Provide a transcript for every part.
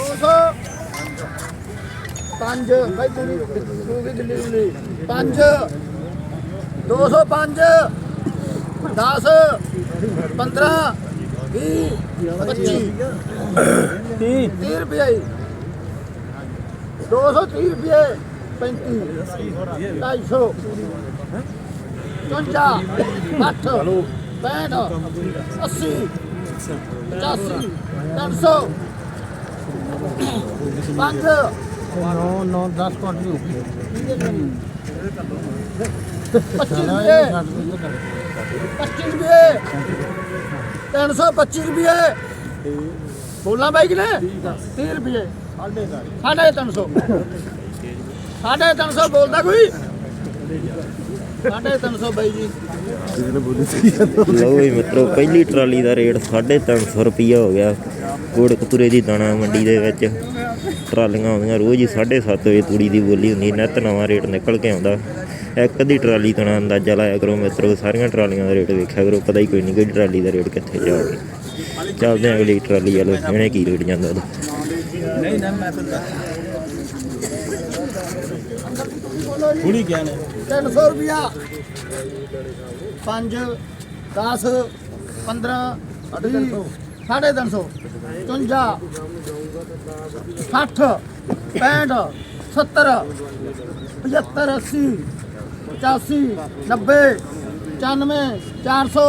200 ਪੰਜ। ਭਾਈ ਤੂੰ ਤੂੰ ਵੀ ਦਿੱਲੀ ਦਿੱਲੀ। ਪੰਜ। 205 10 15 20 25 30 30 ਰੁਪਏ 230 ਰੁਪਏ 35 250 ਚੁੰਜਾ 60 65 80 85 300 ਪੰਜ। 9 9 10 ਕੁਆਂਟਲ ਹੋ ਗਈ 25 ਰੁਪਏ। 25 ਰੁਪਏ 325 ਰੁਪਏ। ਬੋਲਾਂ ਬਾਈ ਕਿਨੇ 30 ਰੁਪਏ। ਸਾਢੇ 300 ਸਾਢੇ 300 ਬੋਲਦਾ ਕੋਈ? ਸਾਢੇ 300 ਬਾਈ ਜੀ। ਲਓ ਵੀ ਮਿੱਤਰੋ ਪਹਿਲੀ ਟਰਾਲੀ ਦਾ ਰੇਟ 350 ਰੁਪਈਆ ਹੋ ਗਿਆ। ਕੋੜਕਪੁਰੇ ਦੀ ਦਾਣਾ ਮੰਡੀ ਦੇ ਵਿੱਚ ਟਰਾਲੀਆਂ ਆਉਂਦੀਆਂ। ਰੋਜ਼ ਹੀ 7:30 ਵਜੇ ਤੂੜੀ ਦੀ ਬੋਲੀ ਹੁੰਦੀ ਨਿੱਤ ਨਵਾਂ ਰੇਟ ਨਿਕਲ ਕੇ ਆਉਂਦਾ। ਇੱਕ ਅੱਧੀ ਟਰਾਲੀ ਤੋਂ ਨਾ ਅੰਦਾਜ਼ਾ ਲਾਇਆ ਕਰੋ ਮਿੱਤਰੋ ਸਾਰੀਆਂ ਟਰਾਲੀਆਂ ਦਾ ਰੇਟ ਵੇਖਿਆ ਕਰੋ। ਪਤਾ ਹੀ ਕੋਈ ਨਹੀਂ ਕਿਹੜੀ ਟਰਾਲੀ ਦਾ ਰੇਟ ਕਿੱਥੇ ਜਾਵੇ ਚੱਲਦੇ ਆਂ ਅਗਲੀ ਟਰਾਲੀ ਵਾਲੋ ਇਹਨੇ ਕੀ ਰੇਟ ਜਾਂਦਾ ਉਹਦਾ? ਥੋੜੀ ਗਿਆ ਨੇ। 300 ਰੁਪਿਆ 5 10 15 20 ਸਾਢੇ 300 53 60 65 70 75 80 85 90 95 400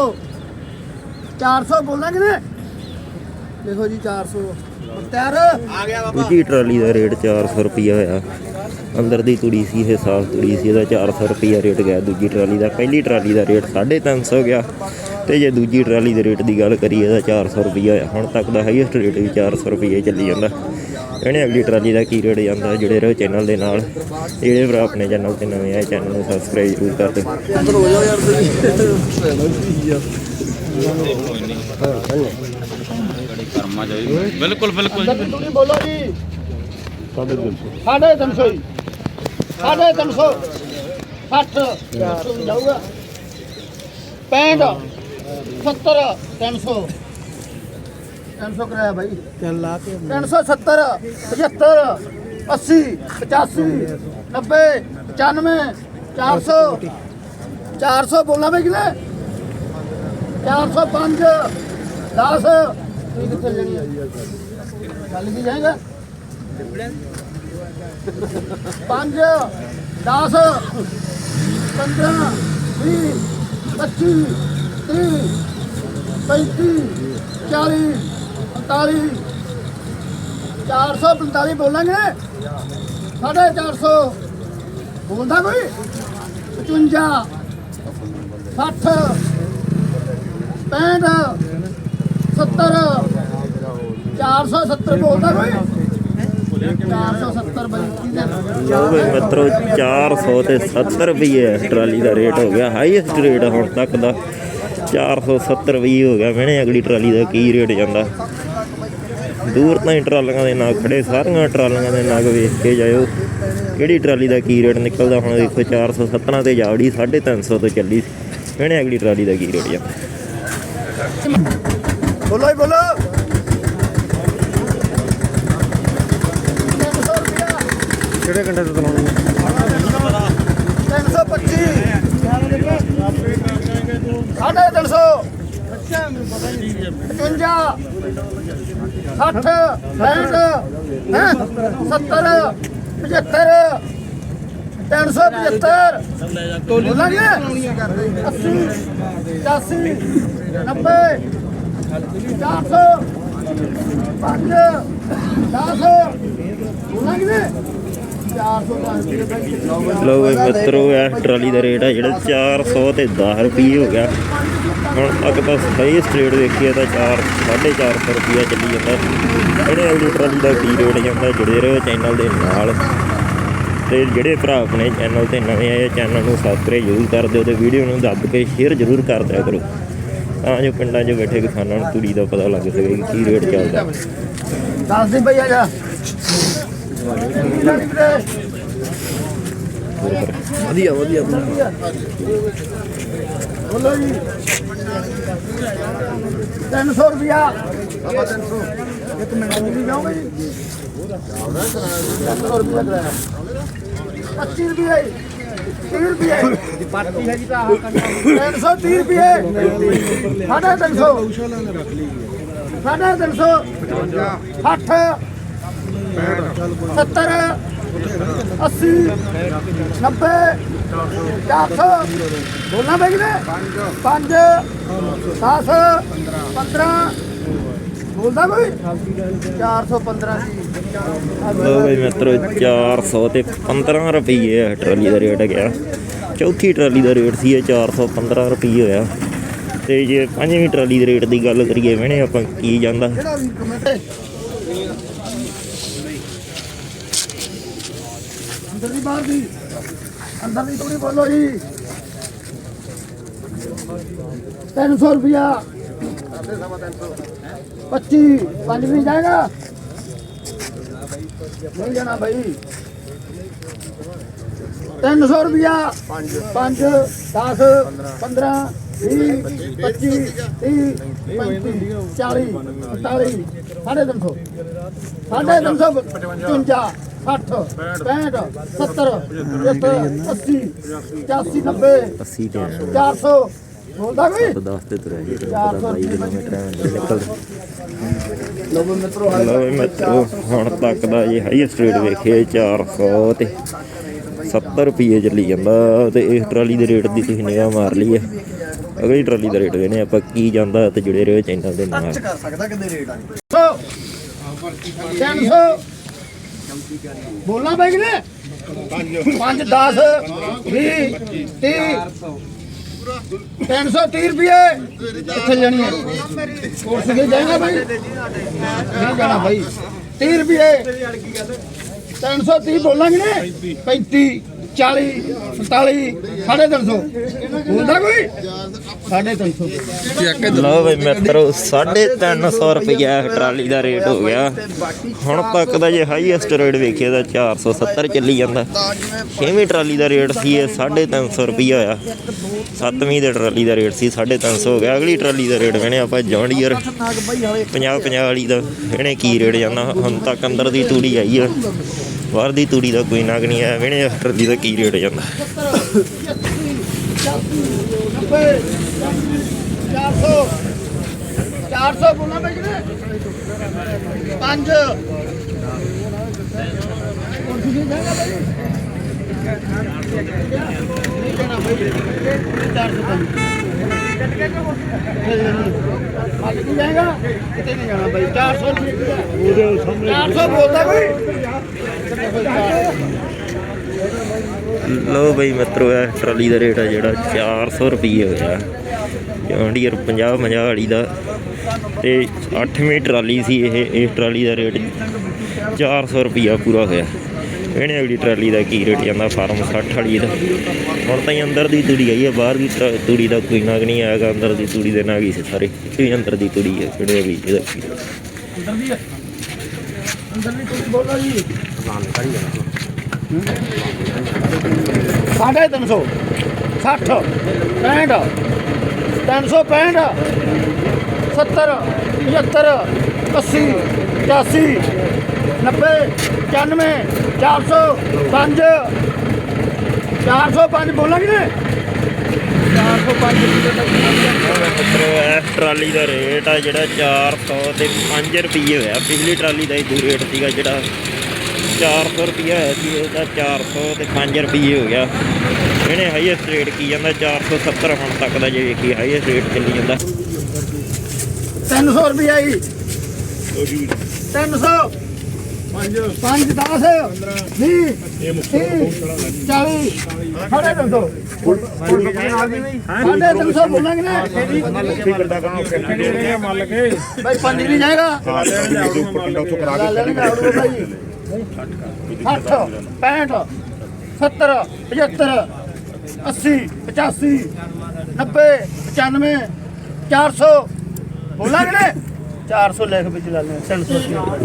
400 ਬੋਲਾਂਗੇ ਨੇ ਦੇਖੋ ਜੀ 400 ਤਿਆਰ? ਦੂਜੀ ਟਰਾਲੀ ਦਾ ਰੇਟ 400 ਰੁਪਈਆ ਹੋਇਆ? ਅੰਦਰ ਦੀ ਤੂੜੀ ਸੀ ਇਹ ਸਾਫ਼ ਤੂੜੀ ਸੀ ਇਹਦਾ 400 ਰੁਪਈਆ ਰੇਟ ਗਿਆ। ਦੂਜੀ ਟਰਾਲੀ ਦਾ ਪਹਿਲੀ ਟਰਾਲੀ ਦਾ ਰੇਟ 350 ਗਿਆ। ਤੇ ਜੇ ਦੂਜੀ ਟਰਾਲੀ ਦੇ ਰੇਟ ਦੀ ਗੱਲ ਕਰੀਏ ਤਾਂ 400 ਰੁਪਈਆ ਹੋਇਆ ਹੁਣ ਤੱਕ ਦਾ ਹਾਈਐਸਟ ਰੇਟ ਵੀ 400 ਰੁਪਈਆ ਚੱਲੀ ਜਾਂਦਾ। ਇਹਨੇ ਅਗਲੀ ਟਰਾਲੀ ਦਾ ਕੀ ਰੇਟ ਜਾਂਦਾ ਜੁੜੇ ਰਹੋ ਚੈਨਲ ਦੇ ਨਾਲ। ਜਿਹੜੇ ਭਰਾ ਆਪਣੇ ਚੈਨਲ ਤੇ ਨਵੇਂ ਆਏ ਚੈਨਲ ਨੂੰ ਸਬਸਕ੍ਰਾਈਬ ਜ਼ਰੂਰ ਕਰ ਦਿਓ। ਬਿਲਕੁਲ ਬਿਲਕੁਲ। ਜਦ ਤੁਸੀਂ ਬੋਲੋ ਜੀ ਸਾਢੇ ਤਿੰਨ ਸੌ ਜੀ ਸਾਢੇ ਤਿੰਨ ਸੌ 60 ਜਾਊਗਾ। 65 70 300 300 ਕਰਾਇਆ ਭਾਈ ਚੱਲ ਲਾ ਕੇ 370 75 80 85 90 95 400 400 ਬੋਲਣਾ ਬਈ ਕਿਨੇ 405 10 ਇਹ ਕਿੱਥੇ ਲੈਣੀ ਚੱਲ ਕੀ ਜਾਏਗਾ? 5 10 15 20 25 30 35 40 45 445 ਬੋਲਾਂਗੇ? ਸਾਢੇ 400 ਬੋਲਦਾ ਕੋਈ? 55 60 65 70 470 ਬੋਲਦਾ ਕੋਈ? ਲਓ ਮਿੱਤਰੋ 400 ਤੇ 70 ਰੁਪਏ ਇਸ ਟਰਾਲੀ ਦਾ ਰੇਟ ਹੋ ਗਿਆ ਹਾਈਐਸਟ ਰੇਟ ਹੁਣ ਤੱਕ ਦਾ। 470 ਰੁਪਏ ਹੋ ਗਿਆ ਮੈਨੇ ਅਗਲੀ ਟਰਾਲੀ ਦਾ ਕੀ ਰੇਟ ਜਾਂਦਾ। ਦੂਰ ਤਾਈਂ ਟਰਾਲੀਆਂ ਦੇ ਨਾਲ ਖੜੇ ਸਾਰੀਆਂ ਟਰਾਲੀਆਂ ਦੇ ਨਾਲ ਵੇਖ ਕੇ ਜਾਇਓ। ਕਿਹੜੀ ਟਰਾਲੀ ਦਾ ਕੀ ਰੇਟ ਨਿਕਲਦਾ? ਹੁਣ ਦੇਖੋ 417 ਤੇ ਜਾਵੜੀ 350 ਤੋਂ ਚੱਲੀ ਮੈਨੇ ਅਗਲੀ ਟਰਾਲੀ ਦਾ ਕੀ ਰੇਟ ਜਾਂਦਾ? ਬੋਲੋ ਹੀ ਬੋਲੋ। ਕਿਹੜੇ ਕੰਡੇ ਤੋਂ ਚਲਾਉਣੀ 325 ਸਾਢੇ 300 55 60 65 ਹੈਂ 70 75 375 ਬੋਲਾਂਗੇ 80 85 90 400 5 10 ਬੋਲਾਂਗੇ 400 ਲਓ ਵੀ ਮਿੱਤਰੋ, ਇਹ ਟਰਾਲੀ ਦਾ ਰੇਟ ਹੈ ਜਿਹੜਾ 400 ਤੇ 10 ਰੁਪਏ ਹੋ ਗਿਆ। ਹੁਣ ਤੱਕ ਤਾਂ ਸਹੀ ਸਟ੍ਰੇਟ ਵੇਖੀਏ ਤਾਂ 4 450 ਰੁਪਏ ਚੱਲੀ ਜਾਂਦਾ। ਇਹਨੇ ਅਗਲੀ ਟਰਾਲੀ ਦਾ ਕੀ ਰੇਟ ਜਾਂਦਾ, ਜੁੜੇ ਰਹੋ ਚੈਨਲ ਦੇ ਨਾਲ। ਤੇ ਜਿਹੜੇ ਭਰਾ ਆਪਣੇ ਚੈਨਲ ਤੇ ਨਵੇਂ ਆਏ ਚੈਨਲ ਨੂੰ ਸਬਸਕ੍ਰਾਈਬ ਜ਼ਰੂਰ ਕਰ ਦਿਓ ਤੇ ਵੀਡੀਓ ਨੂੰ ਦੱਬ ਕੇ ਸ਼ੇਅਰ ਜ਼ਰੂਰ ਕਰ ਦਿਆ ਕਰੋ। ਤਾਂ ਜੋ ਪਿੰਡਾਂ 'ਚ ਬੈਠੇ ਕਿਸਾਨਾਂ ਨੂੰ ਤੂੜੀ ਦਾ ਪਤਾ ਲੱਗ ਸਕੇ ਕਿ ਕੀ ਰੇਟ ਚੱਲਦਾ। ਦੱਸ ਦੇ ਭਈ ਆ ਜਾ। ਵਧੀਆ ਵਧੀਆ। ਬੋਲੋ ਜੀ। 300 ਰੁਪਿਆ ਬਾਬਾ 300 ਇੱਕ ਮਿੰਟ ਨਹੀਂ ਜਾਓਗੇ ਜੀ? 300 ਰੁਪਏ ਕਰਾਇਆ। 25 ਰੁਪਏ। 30 ਰੁਪਏ। ਪਾਰਟੀ ਹੈਗੀ ਤਾਂ 330 ਰੁਪਏ। ਸਾਢੇ 300 ਸਾਢੇ 300 60 70 80 90 400 ਬੋਲਣਾ ਬਈ ਨੇ 5 10 15 ਬੋਲਦਾ ਕੋਈ? 415 ਲੋ ਬਈ ਮਿੱਤਰੋ 400 ਤੇ 15 ਰੁਪਏ ਟਰਾਲੀ ਦਾ ਰੇਟ ਗਿਆ ਚੌਥੀ ਟਰਾਲੀ ਦਾ ਰੇਟ ਸੀ ਇਹ 415 ਰੁਪਏ ਹੋਇਆ। ਤੇ ਜੇ ਪੰਜਵੀਂ ਟਰਾਲੀ ਦੇ ਰੇਟ ਦੀ ਗੱਲ ਕਰੀਏ ਮੈਨੇ ਆਪਾਂ ਕੀ ਜਾਂਦਾ ਜਿਹੜਾ ਵੀ ਕਮੈਂਟ ਅੰਦਰ ਦੀ ਬਾਹਰ ਦੀ। ਅੰਦਰ ਦੀ ਥੋੜੀ ਬੋਲੋ ਜੀ। 300 ਰੁਪਿਆ 25 ਪੰਜ ਵੀ ਜਾਏਗਾ। ਨਹੀਂ ਜਾਣਾ ਭਾਈ 300 ਰੁਪਿਆ 5 5 10 15 20 25 30 35 40 45 ਸਾਢੇ 300 ਸਾਢੇ 300 55 60 65 70 75 80 85 90 80 ਤੇ 400 ਬੋਲਦਾ ਕੋਈ? 10 ਤੇ ਤੁਰਿਆ ਜੀ 22 ਕਿਲੋਮੀਟਰ ਨਿਕਲ ਲੋ ਮਿੱਤਰੋ ਲੋ ਬਈ ਮਿੱਤਰੋ ਹੁਣ ਤੱਕ ਦਾ ਜੀ ਹਾਈਐਸਟ ਰੇਟ ਵੇਖਿਆ 400 ਤੇ 70 ਰੁਪਏ ਚੱਲੀ ਜਾਂਦਾ ਤੇ ਇਸ ਟਰਾਲੀ ਦੇ ਰੇਟ ਦੀ ਤੁਸੀਂ ਨਿਗਾਹ ਮਾਰ ਲਈ ਹੈ ਅਗਲੀ ਟਰਾਲੀ ਦਾ ਰੇਟ ਵੇਨੇ ਆਪਾਂ ਕੀ ਜਾਂਦਾ ਤੇ ਜੁੜੇ ਰਹੋ ਚੈਨਲ ਦੇ ਨਾਲ। ਕਰ ਸਕਦਾ ਕਿੰਨੇ ਰੇਟ ਆ 300 ਬੋਲਣਾ ਬਾਈ ਨੇ 5 10 20 30 330 ਰੁਪਏ ਕਿੱਥੇ ਜਾਣੀ ਹੈ। ਕੋਰਸ ਕੇ ਜਾਏਗਾ ਭਾਈ ਨਹੀਂ ਜਾਣਾ ਭਾਈ 30 ਰੁਪਏ। 330 ਬੋਲਾਂਗੇ ਨੇ 35 40 45 350 ਬੋਲਦਾ ਕੋਈ? 350 ਲਓ ਬਈ ਮਿੱਤਰੋ 350 ਰੁਪਇਆ ਟਰਾਲੀ ਦਾ ਰੇਟ ਹੋ ਗਿਆ। ਹੁਣ ਤੱਕ ਦਾ ਜੇ ਹਾਈਐਸਟ ਰੇਟ ਵੇਖਿਆ ਤਾਂ 470 ਚੱਲੀ ਜਾਂਦਾ। ਛੇਵੀਂ ਟਰਾਲੀ ਦਾ ਰੇਟ ਸੀ ਇਹ 350 ਰੁਪਇਆ ਹੋਇਆ। ਸੱਤਵੀਂ ਦੇ ਟਰਾਲੀ ਦਾ ਰੇਟ ਸੀ 350 ਹੋ ਗਿਆ। ਅਗਲੀ ਟਰਾਲੀ ਦਾ ਰੇਟ ਵੇਣੇ ਆਪਾਂ, ਜੌਂਡੀਅਰ। 50 50 ਵਾਲੀ ਦਾ। ਵੇਣੇ ਕੀ ਰੇਟ ਜਾਂਦਾ। ਹੁਣ ਤੱਕ ਅੰਦਰ ਦੀ ਤੂੜੀ ਆਈ ਆ। ਬਾਹਰ ਦੀ ਤੂੜੀ ਦਾ ਕੋਈ ਨਾਗ ਨਹੀਂ ਆਇਆ। ਵੇਣੇ ਟਰਾਲੀ ਦਾ ਕੀ ਰੇਟ ਜਾਂਦਾ 400 400 ਬੋਲਣਾ ਭਾਈ ਕਿਨੇ 5 400 ਬੋਲਦਾ ਕੋਈ? ਲੋ ਬਈ ਮਿੱਤਰੋ ਇਹ ਟਰਾਲੀ ਦਾ ਰੇਟ ਆ ਜਿਹੜਾ 400 ਰੁਪਏ ਹੋਇਆ। ਜੌਂਡੀਅਰ 50 50 ਵਾਲੀ ਦਾ। ਤੇ 8ਵੀਂ ਟਰਾਲੀ ਸੀ ਇਹ ਇਸ ਟਰਾਲੀ ਦਾ ਰੇਟ 400 ਰੁਪਿਆ ਪੂਰਾ ਹੋਇਆ। ਇਹਨੇ ਅਗਲੀ ਟਰਾਲੀ ਦਾ ਕੀ ਰੇਟ ਜਾਂਦਾ? ਫਾਰਮ 60 ਵਾਲੀ ਦਾ। ਹੁਣ ਤਾਂ ਹੀ ਅੰਦਰ ਦੀ ਤੂੜੀ ਆਈ ਹੈ ਬਾਹਰ ਦੀ ਤੂੜੀ ਦਾ ਕੋਈ ਨਾਗ ਨਹੀਂ ਆਏਗਾ ਅੰਦਰ ਦੀ ਤੂੜੀ ਦੇ ਨਾਗ ਹੀ ਸੀ ਸਾਰੇ। ਇਹ ਅੰਦਰ ਦੀ ਤੂੜੀ ਹੈ ਜਿਹੜੇ ਵੀ ਇਹਦਾ। ਅੰਦਰ ਦੀ ਹੈ ਅੰਦਰ ਦੀ ਤੁਸੀਂ ਬੋਲੋ ਜੀ। ਸਾਢੇ ਤਿੰਨ ਸੌ 60 65 365 70 75 80 85 90 95 400 5 405 ਬੋਲਾਂਗੇ ਨੇ 405 ਰੁਪਏ ਤੱਕ ਮਿੱਤਰੋ, ਇਹ ਟਰਾਲੀ ਦਾ ਰੇਟ ਆ ਜਿਹੜਾ 400 ਤੇ 5 ਰੁਪਏ ਹੋਇਆ। ਪਿਛਲੀ ਟਰਾਲੀ ਦਾ ਹੀ ਰੇਟ ਸੀਗਾ ਜਿਹੜਾ 400 ਰੁਪਏ ਹੋਇਆ ਸੀ ਇਹਦਾ 400 ਤੇ 5 ਰੁਪਏ ਹੋ ਗਿਆ। ਇਹਨੇ ਹਾਈਐਸਟ ਰੇਟ ਕੀ ਜਾਂਦਾ 470 ਹੁਣ ਤੱਕ ਦਾ ਜੇ ਵੇਖੀ ਹਾਈਐਸਟ ਰੇਟ ਚੱਲੀ ਜਾਂਦਾ। 300 ਰੁਪਏ ਜੀ। 300 5 5 10 20 30 40 ਸਾਢੇ 300 ਸਾਢੇ 300 ਬੋਲਾਂਗੇ ਨਾ ਭਾਈ ਪੰਜ ਨਹੀਂ ਜਾਏਗਾ। ਲੈਣਗੇ ਆੜੂ ਭਾਈ 60 65 70 75 80 85 90 95 400 ਬੋਲਾਂਗੇ 400 ਲਿਖ ਵਿੱਚ ਲਾ ਲੈ 300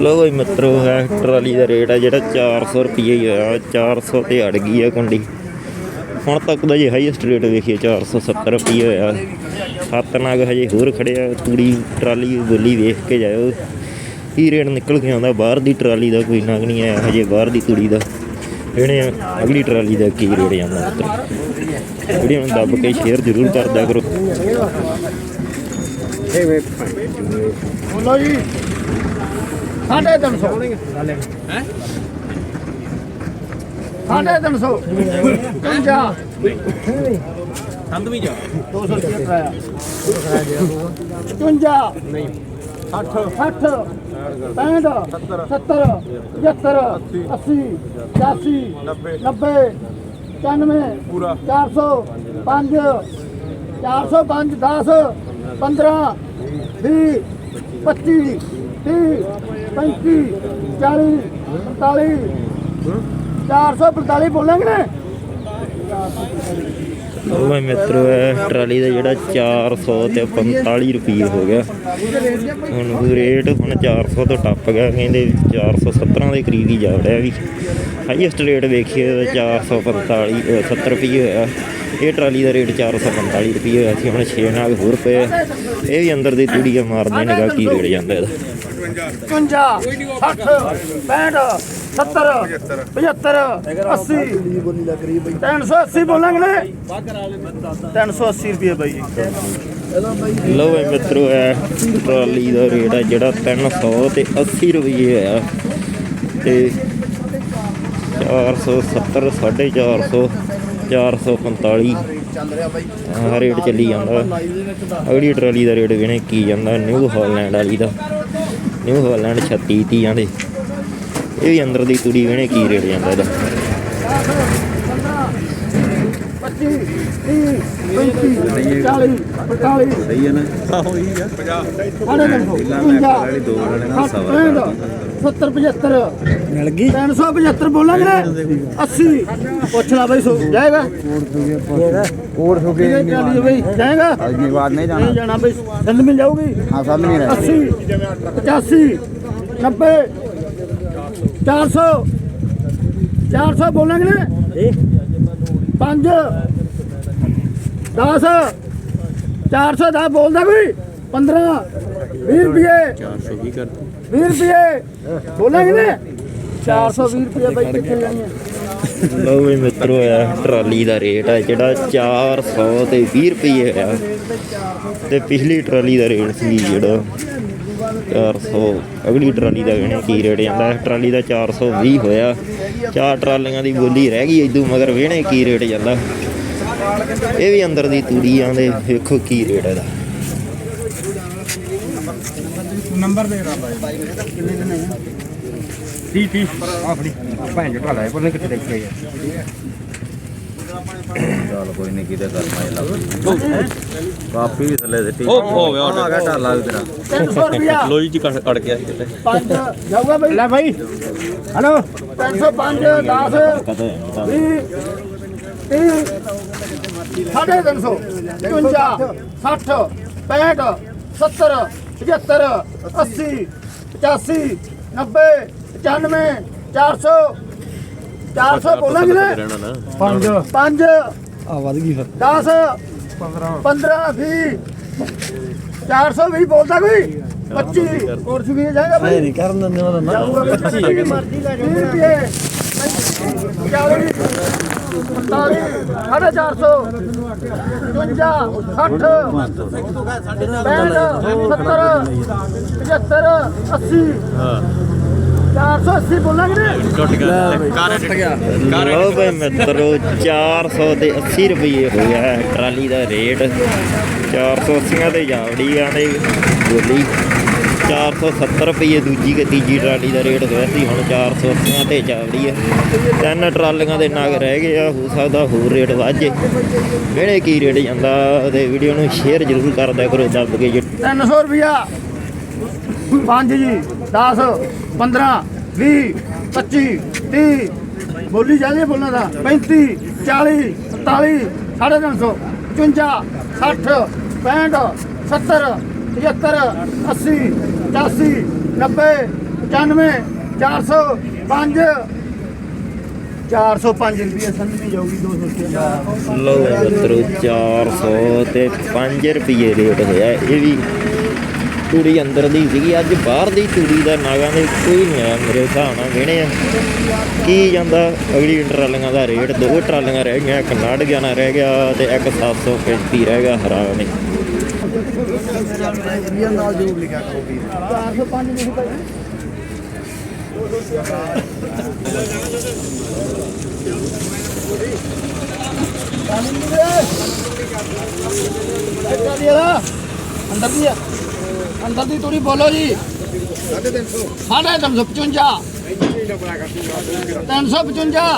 ਲੋ ਬਈ ਮਿੱਤਰੋ ਇਹ ਟਰਾਲੀ ਦਾ ਰੇਟ ਆ ਜਿਹੜਾ 400 ਰੁਪਏ ਹੀ ਹੋਇਆ 400 ਤੇ ਅੜ ਗਈ ਆ ਕੁੰਡੀ। ਹੁਣ ਤੱਕ ਦਾ ਜੇ ਹਾਈਐਸਟ ਰੇਟ ਵੇਖੀਏ 470 ਰੁਪਏ ਹੋਇਆ। ਸੱਤ ਨਾਗ ਹਜੇ ਹੋਰ ਖੜਿਆ ਤੂੜੀ, ਟਰਾਲੀ, ਬੋਲੀ ਵੇਖ ਕੇ ਜਾਇਓ। ਕੀ ਰੇਟ ਨਿਕਲ ਕੇ ਆਉਂਦਾ ਬਾਹਰ ਦੀ ਟਰਾਲੀ ਦਾ ਕੋਈ ਨਗ ਨਹੀਂ ਆਇਆ ਹਜੇ ਬਾਹਰ ਦੀ ਕੁੜੀ ਦਾ। ਇਹਨੇ ਅਗਲੀ ਟਰਾਲੀ ਦਾ ਕੀ ਰੇਟ ਜਾਂਦਾ ਵੀਡੀਓ ਨੂੰ ਦੱਬ ਕੇ ਸ਼ੇਅਰ ਜ਼ਰੂਰ ਕਰਦਿਆ ਕਰੋ। ਬੋਲੋ ਜੀ। ਸਾਢੇ ਤਿੰਨ ਸੌ। ਹੈ? ਸਾਢੇ ਤਿੰਨ ਸੌ। ਪੰਜਾ ਸੰਦ ਵੀ ਜਾ। 200 ਰੁਪਏ ਕਰਾਇਆ 55 ਨਹੀਂ। 60 60 65 70 75 80 85 90 95 ਪੂਰਾ। 400 5 405 10 15 20 25 30 35 40 45 445 ਬੋਲਾਂਗੇ ਨੇ? ਉਹ ਹੈ ਮਿੱਤਰੋ, ਇਹ ਟਰਾਲੀ ਦਾ ਜਿਹੜਾ 400 ਤੇ 45 ਰੁਪਏ ਹੋ ਗਿਆ। ਹੁਣ ਰੇਟ ਹੁਣ 400 ਤੋਂ ਟੱਪ ਗਿਆ, ਕਹਿੰਦੇ 417 ਦੇ ਕਰੀਬ ਹੀ ਜਾ ਰਿਹਾ ਵੀ। ਹਾਈਐਸਟ ਰੇਟ ਵੇਖੀਏ ਤਾਂ 445 ਅ, 70 ਰੁਪਏ ਹੋਇਆ। ਇਹ ਟਰਾਲੀ ਦਾ ਰੇਟ 445 ਰੁਪਏ ਹੋਇਆ। ਸੀ ਹੁਣ 6 ਨਾਲ ਹੋਰ ਪਏ ਆ। ਇਹ ਵੀ ਅੰਦਰ ਦੀ ਤੂੜੀ ਆ ਮਾਰਦੇ ਨਿਗਾ ਕੀ ਰੇਟ ਜਾਂਦਾ ਇਹਦਾ। 55 60 65 70 75 80 380 ਬੋਲਾਂਗੇ ਨੇ। 380 ਰੁਪਏ ਬਾਈ ਲਓ ਬਈ ਮਿੱਤਰੋ ਇਹ ਟਰਾਲੀ ਦਾ ਰੇਟ ਆ ਜਿਹੜਾ 300 ਤੇ 80 ਰੁਪਏ ਹੋਇਆ। ਤੇ 470 450 445 ਆਹ ਰੇਟ ਚੱਲੀ ਜਾਂਦਾ। ਅਗਲੀ ਟਰਾਲੀ ਦਾ ਰੇਟ ਵੇਣੇ ਕੀ ਜਾਂਦਾ? ਨਿਊ ਹਾਲੈਂਡ ਵਾਲੀ ਦਾ। ਨਿਊ ਹਾਲੈਂਡ 36 ਤੀਆਂ ਦੇ ਇਹ ਵੀ ਅੰਦਰ ਦੀ ਕੁੜੀ ਵੇਣੇ ਕੀ ਰੇਟ ਜਾਂਦਾ ਇਹਦਾ? 25 30 35 40 45 ਸਹੀ ਹੈ ਨਾ? ਆਹੋ ਹੀ ਆ। ਸਾਢੇ ਤਿੰਨ ਸੌ। ਵਾਲੀ ਦੋ ਵਾਲੇ ਨਾਲ ਸਵਾ 70 75 ਮਿਲ ਗਈ? 375 ਬੋਲਾਂਗੇ ਨੇ 80 ਪੁੱਛ ਲਾ ਬਾਈ ਸੋ। ਜਾਏਗਾ? ਕੋੜ ਹੋ ਕਿਹਨੇ ਚਾਲੀ ਬਈ? ਜਾਏਗਾ? ਅਗਲੀ ਵਾਰ ਨਹੀਂ ਨਹੀਂ ਜਾਣਾ ਬਈ। ਸੰਦ ਮਿਲ ਜਾਊਗੀ? ਹਾਂ ਸਭ ਨਹੀਂ 80 85 90 400 400 ਬੋਲਾਂਗੇ ਨੇ 5 10 410 ਬੋਲਦਾ ਕੋਈ? 15 20 ਰੁਪਏ। 420 ਕਰ 20 ਰੁਪਏ। ਬੋਲਾਂਗੇ ਨੇ? 420 ਰੁਪਏ ਬਾਈ ਕਿੱਥੇ ਜਾਣੀਆਂ ਲਓ ਵੀ ਮਿੱਤਰੋ ਆ ਟਰਾਲੀ ਦਾ ਰੇਟ ਆ ਜਿਹੜਾ 400 ਤੇ 20 ਰੁਪਏ ਆ ਤੇ ਪਿਛਲੀ ਟਰਾਲੀ ਦਾ ਰੇਟ ਸੀ ਜਿਹੜਾ 400 ਅਗਲੀ ਟਰਾਲੀ ਦਾ ਵੇਣੇ ਕੀ ਰੇਟ ਜਾਂਦਾ? ਟਰਾਲੀ ਦਾ 420 ਹੋਇਆ। ਚਾਰ ਟਰਾਲੀਆਂ ਦੀ ਬੋਲੀ ਰਹਿ ਗਈ ਇਦੋਂ ਮਗਰ ਵੇਣੇ ਕੀ ਰੇਟ ਜਾਂਦਾ? ਇਹ ਵੀ ਅੰਦਰ ਦੀ ਤੂੜੀ ਆਂਦੇ ਵੇਖੋ ਕੀ ਰੇਟ ਇਹਦਾ। ਨੰਬਰ ਦੇ ਰਾ ਬਾਈ ਤੀ ਤੀ ਆਪਣੀ ਭੈਣ ਜੋ ਢਾਲਾ ਪਰ ਕਿੱਥੇ ਦੇਖਿਆ ਯਾਰ ਚੱਲ ਕੋਈ ਨਹੀਂ ਕਿਤੇ ਕਰਨਾ ਇਹ ਲੱਗ ਕਾਪੀ ਵੀ ਥੱਲੇ ਦਿੱਤੀ। ਉਹ ਹੋ ਗਿਆ ਆ ਗਿਆ ਢਾਲਾ ਵੀ ਤੇਰਾ। 300 ਰੁਪਿਆ ਲੋਈ ਕੱਟ ਅੜ ਗਿਆ ਸੀ ਕਿਤੇ। 5 ਜਾਊਗਾ ਬਈ? ਲੈ ਬਾਈ। ਹਲੋ? 305 10 ਕਦੇ 20 30 ਸਾਢੇ 300 55 60 65 70 75 80 85 90 95 400 400 ਬੋਲਾਂਗੇ ਨੇ ਰਹਿਣਾ ਨਾ। 5 5 ਆ ਵੱਧ ਗਈ ਫਿਰ। 10 15 20 420 ਬੋਲਦਾ ਕੋਈ? 25 ਕੋਰਸ ਵੀ ਜਾਏਗਾ ਭਾਈ ਨਹੀਂ ਕਰਨ ਦਿੰਦੇ ਉਹਦਾ ਨਾ। ਜਾਊਗਾ 25 ਮਰਜ਼ੀ ਲੈ ਜਾ 20 ਰੁਪਏ। 40 45 ਸਾਢੇ 400 55 60 65 70 75 80 480 ਬੋਲਾਂਗੇ ਨੇ ਟੁੱਟ ਗਿਆ ਕਾਰ ਟੁੱਟ ਗਿਆ ਲਓ ਬਈ ਮਿੱਤਰੋ 400 ਤੇ 80 ਰੁਪਏ ਹੋ ਗਿਆ ਹੈ ਟਰਾਲੀ ਦਾ ਰੇਟ 480 ਤੇ ਜਾਵੜੀ ਆ ਤੇ ਬੋਲੀ। 470 ਰੁਪਏ ਦੂਜੀ ਤੇ ਤੀਜੀ ਟਰਾਲੀ ਦਾ ਰੇਟ ਹੋਇਆ ਸੀ, ਹੁਣ 480 ਤੇ ਜਾਵੜੀ ਹੈ ਤਿੰਨ ਟਰਾਲੀਆਂ ਦੇ ਨਗ ਰਹਿ ਗਏ ਆ, ਹੋ ਸਕਦਾ ਹੋਰ ਰੇਟ ਵੱਧ ਜੇ। ਕਿਹੜੇ ਕੀ ਰੇਟ ਜਾਂਦਾ ਤੇ ਵੀਡੀਓ ਨੂੰ ਸ਼ੇਅਰ ਜ਼ਰੂਰ ਕਰਦਿਆ ਕਰੋ, ਦੱਬ ਕੇ ਜੀ। 300 ਰੁਪਿਆ 5 ਜੀ 10 15 20 25 30 ਬੋਲੀ ਜਾਂਦੀ ਹੈ ਬੋਲਣਾ ਦਾ। 35 40 47 350 55 60 65 70 75 80 85 90 95 400 5 405 ਰੁਪਏ ਸੰਧੀ ਜਾਊਗੀ 200 ਰੁਪਏ ਲਓ ਮਿੱਤਰੋ 400 ਤੇ 5 ਰੁਪਏ ਰੇਟ ਹੋਇਆ। ਇਹ ਵੀ ਤੂੜੀ ਅੰਦਰ ਦੀ ਸੀਗੀ। ਅੱਜ ਬਾਹਰ ਦੀ ਤੂੜੀ ਦਾ ਨਾਗਾਂ ਦੇ ਕੋਈ ਨਹੀਂ ਆਇਆ ਮੇਰੇ ਹਿਸਾਬ ਨਾਲ ਵੇਣੇ ਆ। ਕੀ ਜਾਂਦਾ? ਅਗਲੀ ਟਰਾਲੀਆਂ ਦਾ ਰੇਟ, ਦੋ ਟਰਾਲੀਆਂ ਰਹਿ ਗਈਆਂ, ਇੱਕ 911 ਰਹਿ ਗਿਆ ਤੇ ਇੱਕ 735 ਰਹਿ ਗਿਆ ਹਰਾਮ ਨੇ ਅੰਦਰ ਦੀ। ਆ ਅੰਦਰ ਦੀ ਆ। ਅੰਦਰ ਦੀ ਤੂੜੀ ਬੋਲੋ ਜੀ। 350 355 355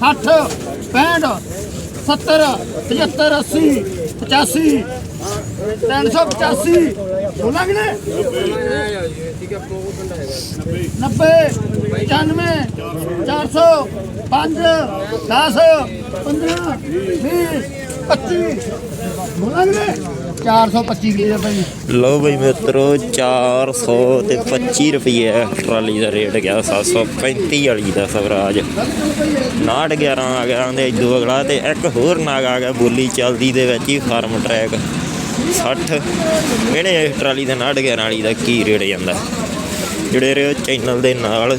60 65 70 75 80 85 385 ਬੋਲਾਂਗੇ ਨੇ 90 95 400 5 10 15 20 25 ਬੋਲਾਂਗੇ 425 ਕੀ ਭਾਈ ਲਓ ਬਈ ਮਿੱਤਰੋ 400 ਤੇ 25 ਰੁਪਏ ਟਰਾਲੀ ਦਾ ਰੇਟ ਗਿਆ 735 ਵਾਲੀ ਦਾ ਸਵਰਾਜ 911 ਆ ਗਿਆ ਉਹਦੇ ਇਦੋਂ ਅਗਲਾ ਤੇ ਇੱਕ ਹੋਰ ਨਾਗ ਆ ਗਿਆ ਬੋਲੀ ਚੱਲਦੀ ਦੇ ਵਿੱਚ ਹੀ ਫਾਰਮ ਟਰੈਕ 60 ਇਹਨੇ ਇਸ ਟਰਾਲੀ ਦੇ 911 ਵਾਲੀ ਦਾ ਕੀ ਰੇਟ ਜਾਂਦਾ? ਜਿਹੜੇ ਰਹੇ ਚੈਨਲ ਦੇ ਨਾਲ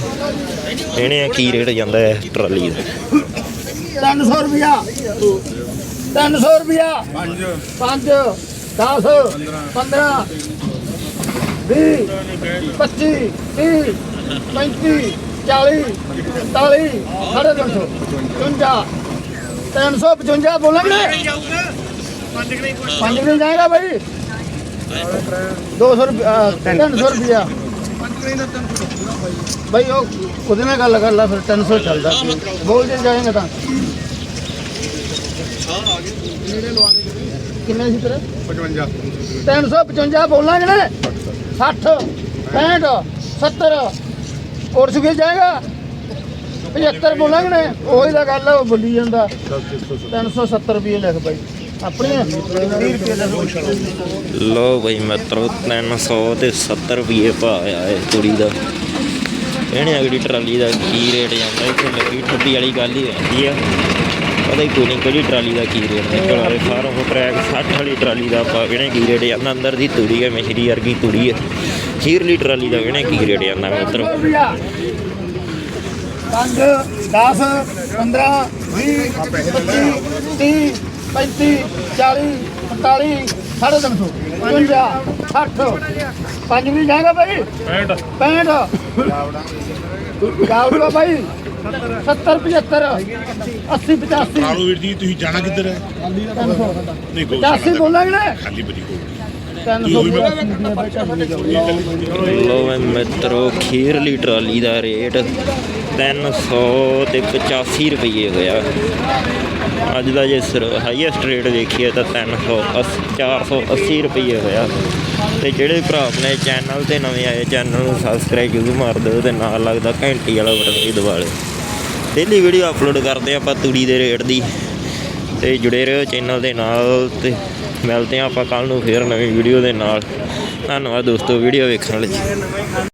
ਇਹਨੇ ਕੀ ਰੇਟ ਜਾਂਦਾ ਹੈ ਟਰਾਲੀ ਦਾ? 300 ਰੁਪਿਆ 300 ਰੁਪਿਆ 5 5 10 15 20 25 30 35 40 45 ਸਾਢੇ 300 55 355 ਬੋਲਾਂਗੇ। ਪੰਜ ਨਹੀਂ ਜਾਏਗਾ ਭਾਈ 200 ਰੁਪਿਆ 300 ਰੁਪਿਆ। ਭਾਈ ਉਹ ਉਹਦੇ ਨਾਲ ਗੱਲ ਕਰ ਲਾ ਫਿਰ 300 ਚੱਲਦਾ। ਬੋਲ ਜੇ ਜਾਏਗਾ ਤਾਂ। ਕਿੰਨੇ ਸੀ ਤੇਰੇ? 55 355 ਬੋਲਾਂਗੇ ਨੇ 60 65 70 ਹੋਰ ਸੁਖੇ ਜਾਏਗਾ? 75 ਬੋਲਾਂਗੇ ਨੇ ਉਹੀ ਤਾਂ ਗੱਲ ਉਹ ਬੋਲੀ ਜਾਂਦਾ। 370 ਰੁਪਏ ਲਿਖ ਬਾਈ। ਆਪਣੇ 30 ਰੁਪਏ ਲਿਖ ਲੋ ਬਈ ਮਿੱਤਰੋ 300 ਤੇ 70 ਰੁਪਏ ਭਾਅ ਆ ਇਹ ਤੂੜੀ ਦਾ। ਇਹਨੇ ਅਗਲੀ ਟਰਾਲੀ ਦਾ ਕੀ ਰੇਟ ਜਾਂਦਾ? ਇੱਥੇ ਲੱਗੀ ਠੱਡੀ ਵਾਲੀ ਗੱਲ ਹੀ ਰਹਿੰਦੀ ਆ। ਪਤਾ ਹੀ ਕੋਈ ਨਹੀਂ ਕਿਹੜੀ ਟਰਾਲੀ ਦਾ ਕੀ ਰੇਟ ਨਿਕਲ ਆਵੇ ਫਾਰਮ ਟਰੈਕ 60 ਵਾਲੀ ਟਰਾਲੀ ਦਾ ਆਪਾਂ ਇਹਨੇ ਕੀ ਰੇਟ ਜਾਂਦਾ? ਅੰਦਰ ਦੀ ਤੂੜੀ ਹੈ ਮਿਸ਼ਰੀ ਵਰਗੀ ਤੂੜੀ ਹੈ ਖੀਰਲੀ ਟਰਾਲੀ ਦਾ ਇਹਨੇ ਕੀ ਰੇਟ ਜਾਂਦਾ ਮਿੱਤਰੋ? ਰੁਪਿਆ 5 10 15 20 25 30 35 40 45 ਸਾਢੇ 300 55 60 ਪੰਜ ਵੀ ਜਾਏਗਾ ਭਾਈ 65 65 ਜਾਊਗਾ ਭਾਈ 70 75 80 85 ਆਲੂ ਵੀਰ ਜੀ ਤੁਸੀਂ ਜਾਣਾ ਕਿੱਧਰ ਹੈ? ਨਹੀਂ ਗੋ 85 ਬੋਲਾਂਗੇ ਨਾ। ਖਾਲੀ ਬਰੀ 300 ਲੋ ਮਿੱਤਰੋ, ਖੀਰਲੀ ਟਰਾਲੀ ਦਾ ਰੇਟ 300 ਤੇ 85 ਰੁਪਏ ਹੋਇਆ। ਅੱਜ ਦਾ ਜੇ ਹਾਈਐਸਟ ਰੇਟ ਦੇਖੀਏ ਤਾਂ 300 480 ਰੁਪਏ ਹੋਇਆ। ਤੇ ਜਿਹੜੇ ਭਰਾ ਆਪਣੇ ਚੈਨਲ ਤੇ ਨਵੇਂ ਆਏ ਚੈਨਲ ਨੂੰ ਸਬਸਕ੍ਰਾਈਬ ਜ਼ਰੂਰ ਮਾਰ ਦਿਓ ਤੇ ਨਾਲ ਲੱਗਦਾ ਘੰਟੀ ਵਾਲਾ ਬਟਨ ਵੀ ਦਬਾ ਲਿਓ। ਡੇਲੀ ਵੀਡੀਓ ਅਪਲੋਡ ਕਰਦੇ ਆਪਾਂ ਤੂੜੀ ਦੇ ਰੇਟ ਦੀ। ਤੇ ਜੁੜੇ ਰਹੋ ਚੈਨਲ ਦੇ ਨਾਲ ਤੇ ਮਿਲਦੇ ਹਾਂ ਆਪਾਂ ਕੱਲ ਨੂੰ ਫੇਰ ਨਵੀਂ ਵੀਡੀਓ ਦੇ ਨਾਲ। ਧੰਨਵਾਦ ਦੋਸਤੋ ਵੀਡੀਓ ਵੇਖਣ ਲਈ।